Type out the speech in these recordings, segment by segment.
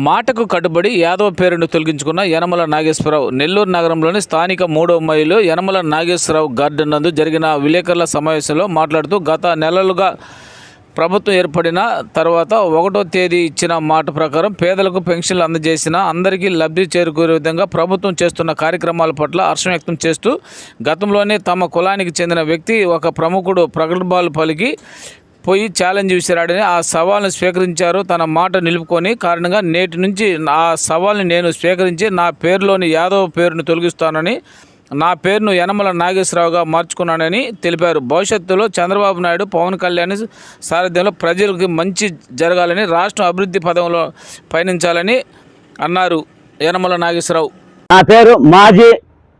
మాటకు కట్టుబడి యాదవ్ పేరును తొలగించుకున్న యనమల నాగేశ్వరరావు నెల్లూరు నగరంలోని స్థానిక మూడవ మైలు యనమల నాగేశ్వరరావు గార్డెన్ నందు జరిగిన విలేకరుల సమావేశంలో మాట్లాడుతూ గత నెలలుగా ప్రభుత్వం ఏర్పడిన తర్వాత ఒకటో తేదీ ఇచ్చిన మాట ప్రకారం పేదలకు పెన్షన్లు అందజేసిన అందరికీ లబ్ధి చేరుకునే విధంగా ప్రభుత్వం చేస్తున్న కార్యక్రమాల పట్ల హర్షం వ్యక్తం చేస్తూ గతంలోనే తమ కులానికి చెందిన వ్యక్తి ఒక ప్రముఖుడు ప్రగల్భాలు పలికి పోయి ఛాలెంజ్ విసిరాడని ఆ సవాల్ని స్వీకరించారు. తన మాట నిలుపుకొని కారణంగా నేటి నుంచి ఆ సవాల్ని నేను స్వీకరించి నా పేరులోని యాదవ్ పేరును తొలగిస్తానని నా పేరును యనమల నాగేశ్వరరావుగా మార్చుకున్నానని తెలిపారు. భవిష్యత్తులో చంద్రబాబు నాయుడు పవన్ కళ్యాణ్ సారథ్యంలో ప్రజలకు మంచి జరగాలని రాష్ట్రం అభివృద్ధి పదంలో పయనించాలని అన్నారు యనమల నాగేశ్వరరావు. నా పేరు మాజీ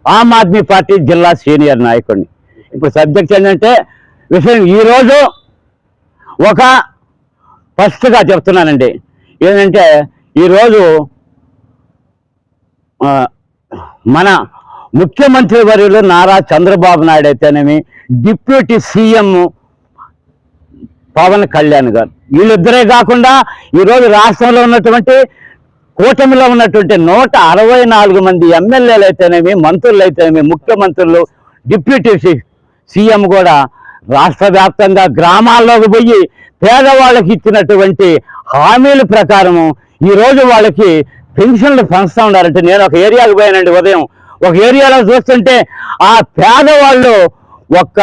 ఆమ్ ఆద్మీ పార్టీ జిల్లా సీనియర్ నాయకుడిని. ఇప్పుడు సబ్జెక్ట్ ఏంటంటే విషయం ఈరోజు ఒక ఫస్ట్గా చెప్తున్నానండి. ఏంటంటే ఈరోజు మన ముఖ్యమంత్రి వర్యులు నారా చంద్రబాబు నాయుడు అయితేనేమి డిప్యూటీ సీఎం పవన్ కళ్యాణ్ గారు. వీళ్ళిద్దరే కాకుండా ఈరోజు రాష్ట్రంలో ఉన్నటువంటి కూటమిలో ఉన్నటువంటి నూట అరవై నాలుగు మంది ఎమ్మెల్యేలు అయితేనేమి మంత్రులు అయితేనేమి ముఖ్యమంత్రులు డిప్యూటీ సి- సీఎం కూడా రాష్ట్ర వ్యాప్తంగా గ్రామాల్లోకి పోయి పేదవాళ్ళకి ఇచ్చినటువంటి హామీల ప్రకారము ఈరోజు వాళ్ళకి పెన్షన్లు పెంచుతూ ఉన్నారంటే నేను ఒక ఏరియాకు పోయానండి ఉదయం. ఒక ఏరియాలో చూస్తుంటే ఆ పేదవాళ్ళు ఒక్క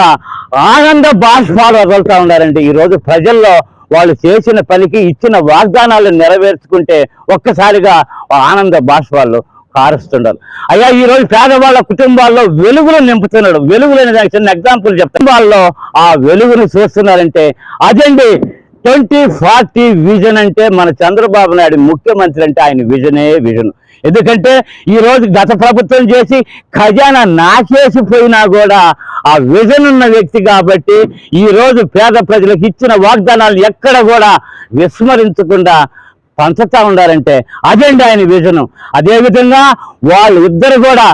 ఆనంద బాష్పాలు వదులుతూ ఉన్నారండి ఈరోజు ప్రజల్లో వాళ్ళు చేసిన పనికి ఇచ్చిన వాగ్దానాలు నెరవేర్చుకుంటే ఒక్కసారిగా ఆనంద బాష్పాలు కారుస్తున్నారు అయ్యా ఈ రోజు పేదవాళ్ళ కుటుంబాల్లో వెలుగులు నింపుతున్నాడు. వెలుగులు అనే దానికి చిన్న ఎగ్జాంపుల్ చెప్తాను. వాళ్ళలో ఆ వెలుగును చూస్తున్నారంటే అదండి ట్వంటీ ఫార్టీ విజన్ అంటే మన చంద్రబాబు నాయుడు ముఖ్యమంత్రి అంటే ఆయన విజనే విజన్. ఎందుకంటే ఈ రోజు గత ప్రభుత్వం చేసి ఖజానా నాకేసిపోయినా కూడా ఆ విజన్ ఉన్న వ్యక్తి కాబట్టి ఈ రోజు పేద ప్రజలకు ఇచ్చిన వాగ్దానాలు ఎక్కడ కూడా విస్మరించకుండా పంచుతా ఉండాలంటే అదండి ఆయన విజను అదేవిధంగా వాళ్ళు ఇద్దరు కూడా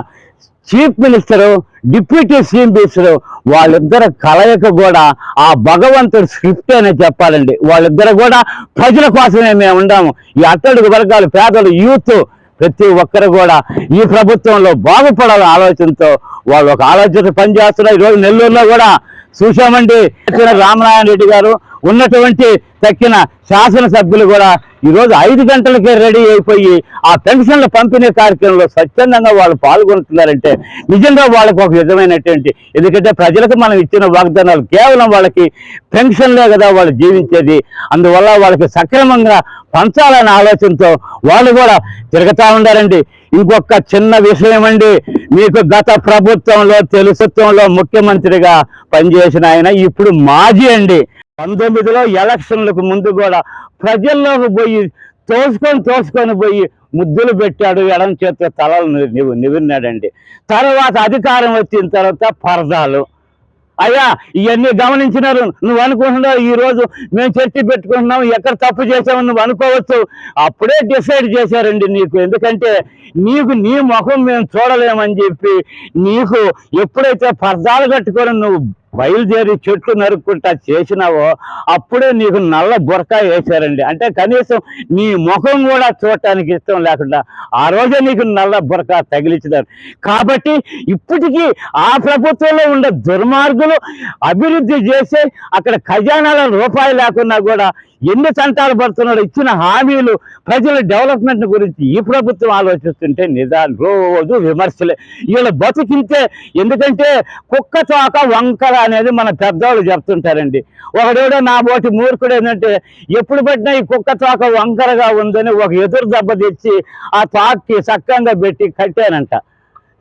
chief minister deputy CM minister వాళ్ళిద్దరు కలయిక కూడా ఆ భగవంతుడు స్క్రిప్ట్ అనే చెప్పాలండి. వాళ్ళిద్దరు కూడా ప్రజల కోసమే మేము ఉండాము. ఈ అట్టడుగు వర్గాలు పేదలు యూత్ ప్రతి ఒక్కరు కూడా ఈ ప్రభుత్వంలో బాగుపడాలనే ఆలోచనతో వాళ్ళు ఒక ఆలోచన పనిచేస్తున్నారు. ఈరోజు నెల్లూరులో కూడా చూశామండి. రామనారాయణ రెడ్డి గారు ఉన్నటువంటి తక్కిన శాసనసభ్యులు కూడా ఈరోజు ఐదు గంటలకే రెడీ అయిపోయి ఆ పెన్షన్ల పంపిణీ కార్యక్రమంలో స్వచ్ఛందంగా వాళ్ళు పాల్గొంటున్నారంటే నిజంగా వాళ్ళకు ఒక విధమైనటువంటి ఎందుకంటే ప్రజలకు మనం ఇచ్చిన వాగ్దానాలు కేవలం వాళ్ళకి పెన్షన్లే కదా వాళ్ళు జీవించేది. అందువల్ల వాళ్ళకి సక్రమంగా పంచాలనే ఆలోచనతో వాళ్ళు కూడా తిరుగుతూ ఉన్నారండి ఇంకొక చిన్న విషయం అండి. మీకు గత ప్రభుత్వంలో తెలుసత్వంలో ముఖ్యమంత్రిగా పనిచేసిన ఆయన ఇప్పుడు మాజీ అండి. పంతొమ్మిదిలో ఎలక్షన్లకు ముందు కూడా ప్రజల్లోకి పోయి తోసుకొని తోసుకొని పోయి ముద్దులు పెట్టాడు ఎడం చేత తలలు నివ్ నివిన్నాడండి తర్వాత అధికారం వచ్చిన తర్వాత పరదాలు. అయ్యా ఇవన్నీ గమనించినారు? నువ్వు అనుకుంటున్నావు ఈరోజు మేము చర్చ పెట్టుకుంటున్నాం ఎక్కడ తప్పు చేసావు నువ్వు అనుకోవచ్చు. అప్పుడే డిసైడ్ చేశారండి నీకు. ఎందుకంటే నీకు నీ ముఖం మేము చూడలేమని చెప్పి నీకు ఎప్పుడైతే పర్దాలు కట్టుకొని నువ్వు బయలుదేరి చెట్లు నరుక్కుంటా చేసినావో అప్పుడే నీకు నల్ల బురకా వేశారండి. అంటే కనీసం నీ ముఖం కూడా చూడటానికి ఇష్టం లేకుండా ఆ రోజే నీకు నల్ల బురకా తగిలించినారు. కాబట్టి ఇప్పటికీ ఆ ప్రభుత్వంలో ఉండే దుర్మార్గులు అభివృద్ధి చేసి అక్కడ ఖజానాల రూపాయి లేకున్నా కూడా ఎన్ని సంతాలు పడుతున్నాడు ఇచ్చిన హామీలు ప్రజల డెవలప్మెంట్ గురించి ఈ ప్రభుత్వం ఆలోచిస్తుంటే నిజాలు రోజు విమర్శలే. వీళ్ళ బతికింతే ఎందుకంటే కుక్క తోక వంకర అనేది మన పెద్దవాళ్ళు చెప్తుంటారండి. ఒకడేడో నా బోటి మూర్ఖుడు ఏంటంటే ఎప్పుడు పట్టినా ఈ కుక్క తోక వంకరగా ఉందని ఒక ఎదురు దెబ్బ తెచ్చి ఆ తాక్కి సక్కంగా పెట్టి కట్టానంట.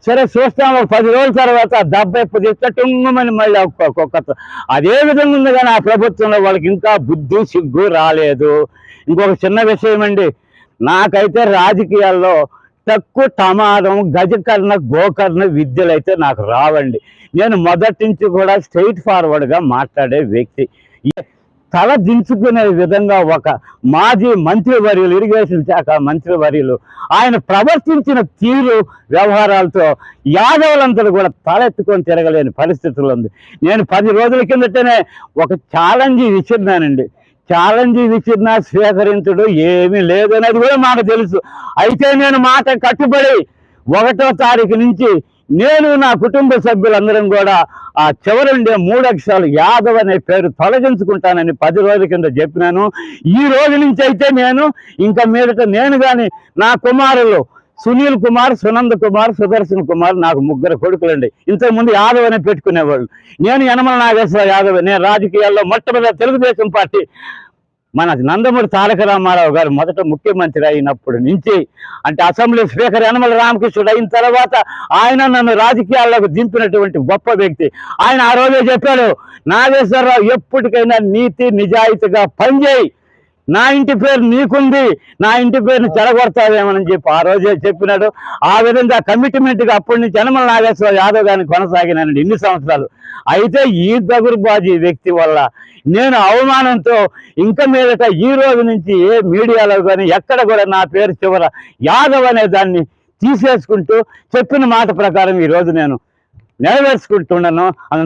సరే చూస్తాము. పది రోజుల తర్వాత దెబ్బ ఎప్పుడు టుంగమని మళ్ళీ ఒక్క- ఒక్కొక్క అదే విధంగా ఉంది కానీ ఆ ప్రభుత్వంలో వాళ్ళకి ఇంకా బుద్ధి సిగ్గు రాలేదు. ఇంకొక చిన్న విషయం అండి. నాకైతే రాజకీయాల్లో తక్కువ ప్రమాదం గజకర్ణ గోకర్ణ విద్యలు అయితే నాకు రావండి. నేను మొదటి నుంచి కూడా స్ట్రైట్ ఫార్వర్డ్గా మాట్లాడే వ్యక్తి. తల దించుకునే విధంగా ఒక మాజీ మంత్రివర్యులు ఇరిగేషన్ శాఖ మంత్రివర్యులు ఆయన ప్రవర్తించిన తీరు వ్యవహారాలతో యాదవులంతా కూడా తలెత్తుకొని తిరగలేని పరిస్థితులు ఉంది. నేను పది రోజుల కిందటనే ఒక ఛాలెంజ్ విసిరినానండి. ఛాలెంజ్ విసిరినా స్వీకరించడు ఏమీ లేదు అనేది కూడా మాకు తెలుసు. అయితే నేను మాట కట్టుబడి ఒకటో తారీఖు నుంచి నేను నా కుటుంబ సభ్యులందరం కూడా ఆ చివరుండే మూడు అక్షరాలు యాదవ్ అనే పేరు తొలగించుకుంటానని పది రోజుల కింద చెప్పినాను. ఈ రోజు నుంచి అయితే నేను ఇంకా మీదట నేను కానీ నా కుమారులు సునీల్ కుమార్ సునంద కుమార్ సుదర్శన్ కుమార్ నాకు ముగ్గురు కొడుకులండి. ఇంతకుముందు యాదవ్ అనే పెట్టుకునేవాళ్ళు. నేను యనమల నాగేశ్వర యాదవ్ నేను రాజకీయాల్లో మొట్టమొదటి తెలుగుదేశం పార్టీ మన నందమూరి తారక రామారావు గారు మొదట ముఖ్యమంత్రి అయినప్పటి నుంచి అంటే అసెంబ్లీ స్పీకర్ యనమల రామకృష్ణుడు అయిన తర్వాత ఆయన నన్ను రాజకీయాల్లోకి దింపినటువంటి గొప్ప వ్యక్తి. ఆయన ఆ రోజే చెప్పాడు నాగేశ్వరరావు ఎప్పటికైనా నీతి నిజాయితీగా పనిచేయి. నా ఇంటి పేరు నీకుంది నా ఇంటి పేరుని చెడగొడతావేమని చెప్పి ఆ రోజే చెప్పినాడు. ఆ విధంగా కమిట్మెంట్గా అప్పటి నుంచి యనమల నాగేశ్వర యాదవ్ గారిని కొనసాగినానండి ఇన్ని సంవత్సరాలు. అయితే ఈ దగురుబాజీ వ్యక్తి వల్ల నేను అవమానంతో ఇంకా మీదట ఈ రోజు నుంచి ఏ మీడియాలో కానీ ఎక్కడ కూడా నా పేరు చివర యాదవ్ అనే దాన్ని తీసేసుకుంటూ చెప్పిన మాట ప్రకారం ఈ రోజు నేను నెరవేర్చుకుంటున్నాను.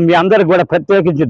మీ అందరికి కూడా ప్రత్యేకించి